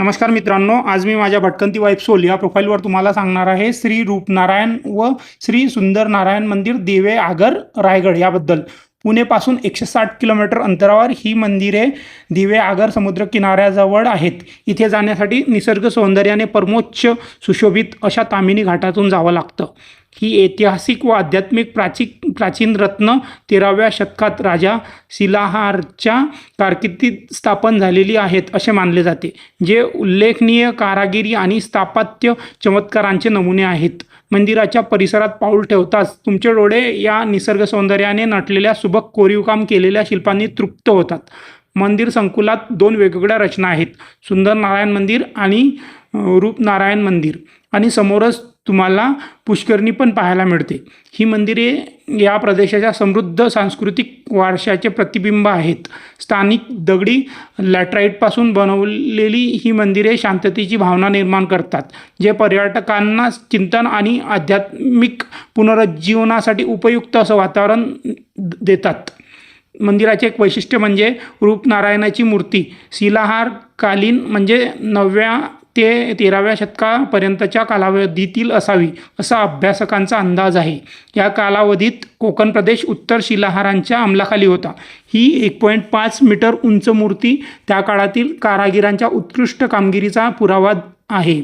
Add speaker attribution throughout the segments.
Speaker 1: नमस्कार मित्रांनो आज मी माझ्या भटकंती वाईफ सोल या प्रोफाईलवर तुम्हाला सांगणार आहे श्री रूपनारायण व श्री सुंदर नारायण मंदिर देवे आगर रायगड याबद्दल. पुणेपासून एकशे साठ किलोमीटर अंतरावर ही मंदिरे दिवे आगर समुद्र किनाऱ्याजवळ आहेत. इथे जाण्यासाठी निसर्ग सौंदर्याने परमोच्च सुशोभित अशा तामिनी घाटातून जावं लागतं. ही ऐतिहासिक व आध्यात्मिक प्राचीन प्राचीन रत्न तेराव्या शतकात राजा शिलाहारच्या कारकिर्दीत स्थापन झालेली आहेत असे मानले जाते जे उल्लेखनीय कारागिरी आणि स्थापत्य चमत्कारांचे नमुने आहेत. मंदिराच्या परिसरात पाऊल ठेवताच तुमचे डोळे या निसर्ग सौंदर्याने नटलेल्या सुबक कोरीवकाम केलेल्या शिल्पांनी तृप्त होतात. मंदिर संकुलात दोन वेगवेगळ्या रचना आहेत. सुंदर नारायण मंदिर आणि रूपनारायण मंदिर. आणि समोरच तुम्हाला पुष्करणी पण पाहायला मिळते. ही मंदिरे या प्रदेशाच्या समृद्ध सांस्कृतिक वारशाचे प्रतिबिंब आहेत. स्थानिक दगडी लॅटराईटपासून बनवलेली ही मंदिरे शांततेची भावना निर्माण करतात जे पर्यटकांना चिंतन आणि आध्यात्मिक पुनरुज्जीवनासाठी उपयुक्त असं वातावरण देतात. मंदिराचे एक वैशिष्ट्य म्हणजे रूपनारायणाची मूर्ती. शिलाहार कालीन म्हणजे नवव्या ते तेराव्या शतकापर्यंतच्या कालावधीतील असावी असा अभ्यासकांचा अंदाज आहे. या कालावधीत कोकण प्रदेश उत्तर शिलाहारांच्या अंमलाखाली होता. ही एक पॉईंट पाच मीटर उंच मूर्ती त्या काळातील कारागिरांच्या उत्कृष्ट कामगिरीचा पुरावा आहे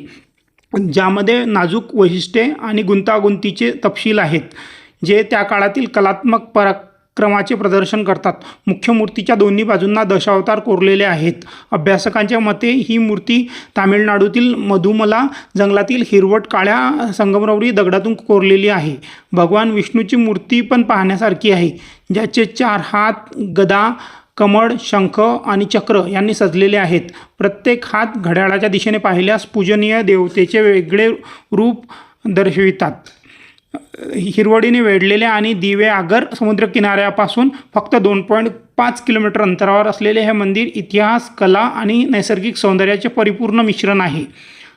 Speaker 1: ज्यामध्ये नाजूक वैशिष्ट्ये आणि गुंतागुंतीचे तपशील आहेत जे त्या काळातील कलात्मक परा क्रमाचे प्रदर्शन करतात. मुख्य मूर्तीच्या दोन्ही बाजूंना दशावतार कोरलेले आहेत. अभ्यासकांच्या मते ही मूर्ती तामिळनाडूतील मधुमला जंगलातील हिरवट काळ्या संगमरवरी दगडातून कोरलेली आहे. भगवान विष्णूची मूर्ती पण पाहण्यासारखी आहे ज्याचे चार हात गदा कमळ शंख आणि चक्र यांनी सजलेले आहेत. प्रत्येक हात घड्याळाच्या दिशेने पाहिल्यास पूजनीय देवतेचे वेगळे रूप दर्शवितात. हिरवडीने वेढलेले आणि दिवे आगर समुद्र किनाऱ्यापासून फक्त दोन पॉईंट पाच किलोमीटर अंतरावर असलेले हे मंदिर इतिहास कला आणि नैसर्गिक सौंदर्याचे परिपूर्ण मिश्रण आहे.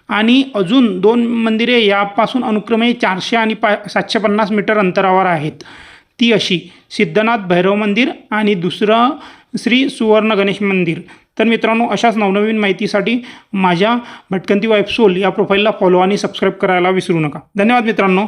Speaker 1: आणि अजून दोन मंदिरे यापासून अनुक्रमे चारशे आणि पा सातशे पन्नास मीटर अंतरावर आहेत. ती अशी सिद्धनाथ भैरव मंदिर आणि दुसरं श्री सुवर्ण गणेश मंदिर. तर मित्रांनो अशाच नवनवीन माहितीसाठी माझ्या भटकंती वाईफ सोल या प्रोफाईलला फॉलो आणि सबस्क्राईब करायला विसरू नका. धन्यवाद मित्रांनो.